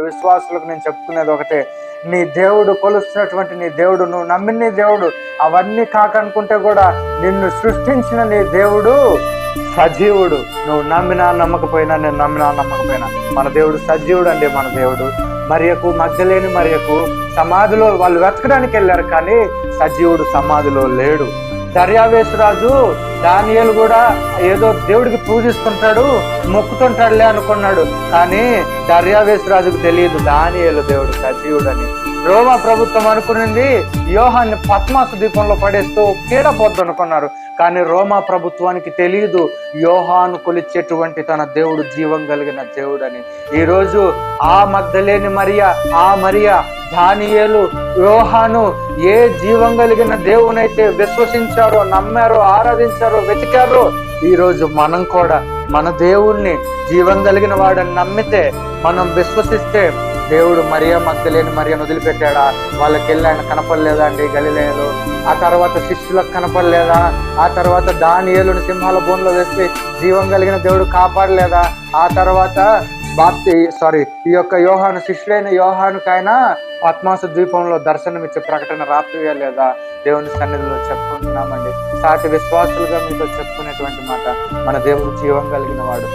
విశ్వాసులకు నేను చెప్పుకునేది ఒకటే. నీ దేవుడు కొలుస్తున్నటువంటి నీ దేవుడు నువ్వు నమ్మిన నీ దేవుడు అవన్నీ కాకనుకుంటే కూడా నిన్ను సృష్టించిన నీ దేవుడు సజీవుడు. నువ్వు నమ్మినా నమ్మకపోయినా నేను నమ్మినా నమ్మకపోయినా మన దేవుడు సజీవుడు అండి మన దేవుడు. మరియకు మధ్యలేని మరియకు సమాధిలో వాళ్ళు వెతకడానికి వెళ్ళారు కానీ సజీవుడు సమాధిలో లేడు. దర్యావేశరాజు దానియలు కూడా ఏదో దేవుడికి పూజిస్తుంటాడు మొక్కుతుంటాడులే అనుకున్నాడు. కానీ దర్యావేశరాజుకు తెలియదు దానియలు దేవుడు సజీవుడని. రోమా ప్రభుత్వం అనుకునింది యోహాన్ని పద్మాసు దీపంలో పడేస్తూ కీడపోద్దు అనుకున్నారు. కానీ రోమా ప్రభుత్వానికి తెలియదు యోహాను కొలిచేటువంటి తన దేవుడు జీవం కలిగిన దేవుడని. ఈరోజు ఆ మధ్యలేని మరియా ఆ మరియా దానియేలు యోహాను ఏ జీవం కలిగిన దేవునైతే విశ్వసించారో నమ్మారో ఆరాధించారో వెతికారో ఈరోజు మనం కూడా మన దేవుణ్ణి జీవం కలిగిన వాడని నమ్మితే మనం విశ్వసిస్తే దేవుడు మరియా మగ్ధలేని మరియను వదిలిపెట్టాడా? వాళ్ళకి వెళ్ళి ఆయన కనపడలేదా అండి గలిలేదు ఆ తర్వాత శిష్యులకు కనపడలేదా? ఆ తర్వాత దానియేలుని సింహాల బోన్లో వేస్తే జీవం కలిగిన దేవుడు కాపాడలేదా? ఆ తర్వాత బాప్తి సారీ ఈ యొక్క యోహాను శిష్యుడైన యోహానుకైనా పద్మాసు ద్వీపంలో దర్శనమిచ్చే ప్రకటన రాత్రియలేదా దేవుని సన్నిధిలో చెప్పుకుంటున్నామండి. సాటి విశ్వాసులుగా మీతో చెప్పుకునేటువంటి మాట మన దేవుడు జీవం కలిగిన వాడు